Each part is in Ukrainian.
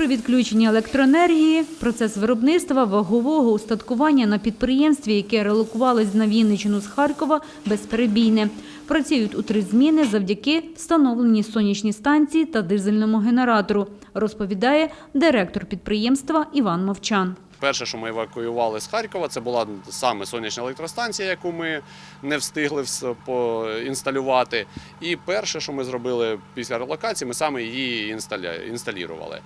При відключенні електроенергії процес виробництва вагового устаткування на підприємстві, яке релокувалось на Вінниччину з Харкова, безперебійне. Працюють у три зміни завдяки встановленій сонячній станції та дизельному генератору, розповідає директор підприємства Іван Мовчан. Перше, що ми евакуювали з Харкова, це була саме сонячна електростанція, яку ми не встигли вс- поінсталювати. І перше, що ми зробили після релокації, ми саме її інсталірували.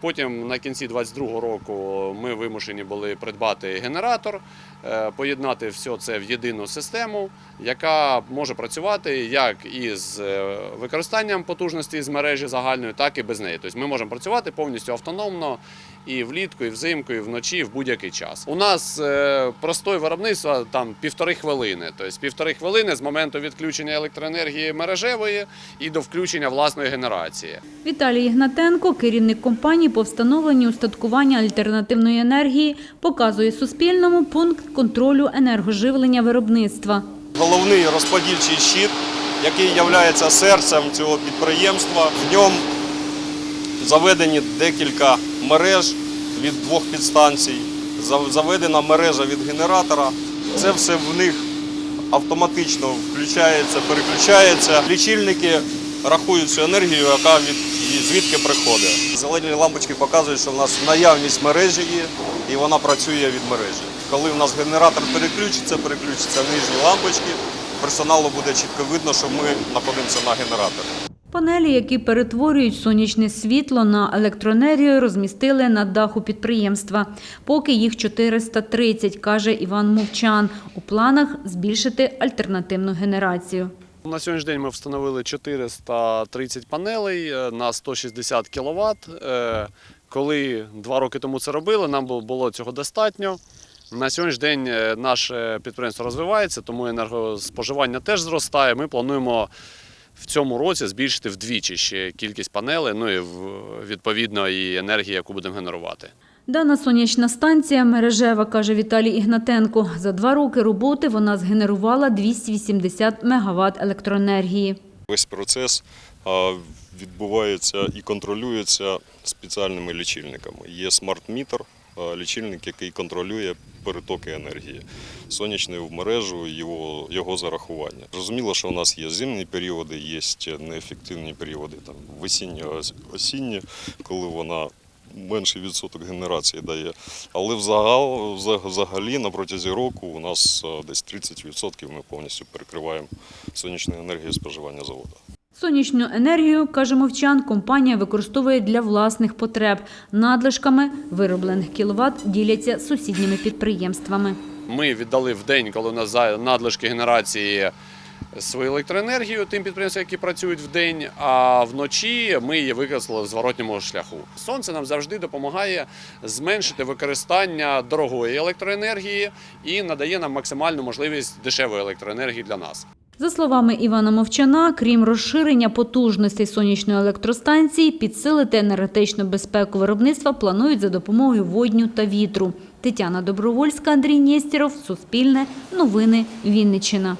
Потім на кінці 22-го року ми вимушені були придбати генератор, е, поєднати все це в єдину систему, яка може працювати як із е, використанням потужності з мережі загальної, так і без неї. Тобто ми можемо працювати повністю автономно і влітку, і взимку, і вночі, в будь-який час. У нас е, простой виробництво там півтори хвилини. Тобто півтори хвилини з моменту відключення електроенергії мережевої і до включення власної генерації. Віталій Ігнатенко, керівник компанії по встановленню устаткування альтернативної енергії, показує Суспільному пункт контролю енергоживлення виробництва. головний розподільчий щит, який є серцем цього підприємства. В ньому заведені декілька мереж від двох підстанцій, заведена мережа від генератора. Це все в них автоматично включається, переключається. Лічильники рахують всю енергію, яка від і звідки приходить. Зелені лампочки показують, що в нас наявність мережі є, і вона працює від мережі. Коли в нас генератор переключиться, переключаться нижні лампочки. Персоналу буде чітко видно, що ми знаходимося на генераторі. Панелі, які перетворюють сонячне світло на електроенергію, розмістили на даху підприємства. Поки їх 430, каже Іван Мовчан. У планах збільшити альтернативну генерацію. На сьогоднішній день ми встановили 430 панелей е, на 160 кВт. Коли два роки тому це робили, нам було цього достатньо. На сьогоднішній день е, наше підприємство розвивається, тому енергоспоживання теж зростає. Ми плануємо в цьому році збільшити вдвічі ще кількість панелей, ну і відповідно і енергії, яку будемо генерувати. Дана сонячна станція мережева, каже Віталій Ігнатенко. За два роки роботи вона згенерувала 280 МВт електроенергії. Весь процес відбувається і контролюється спеціальними лічильниками. Є смарт-мітер, лічильник, який контролює перетоки енергії сонячної в мережу, його, його зарахування. Зрозуміло, що у нас є зимні періоди, є неефективні періоди, там весінні, осінні, коли вона менший відсоток генерації дає. Але взагал, взаг- взагалі на протязі року у нас десь 30% ми повністю перекриваємо сонячної енергії споживання заводу. Сонячну енергію, каже Мовчан, компанія використовує для власних потреб. Надлишками вироблених кіловат діляться з сусідніми підприємствами. Ми віддали в день, коли у нас за- надлишки генерації свою електроенергію тим підприємствам, які працюють в день, а вночі ми її використали в зворотньому шляху. Сонце нам завжди допомагає зменшити використання дорогої електроенергії і надає нам максимальну можливість дешевої електроенергії для нас. За словами Івана Мовчана, крім розширення потужностей сонячної електростанції, підсилити енергетичну безпеку виробництва планують за допомогою водню та вітру. Тетяна Добровольська, Андрій Нєстєров, Суспільне, Новини, Вінниччина.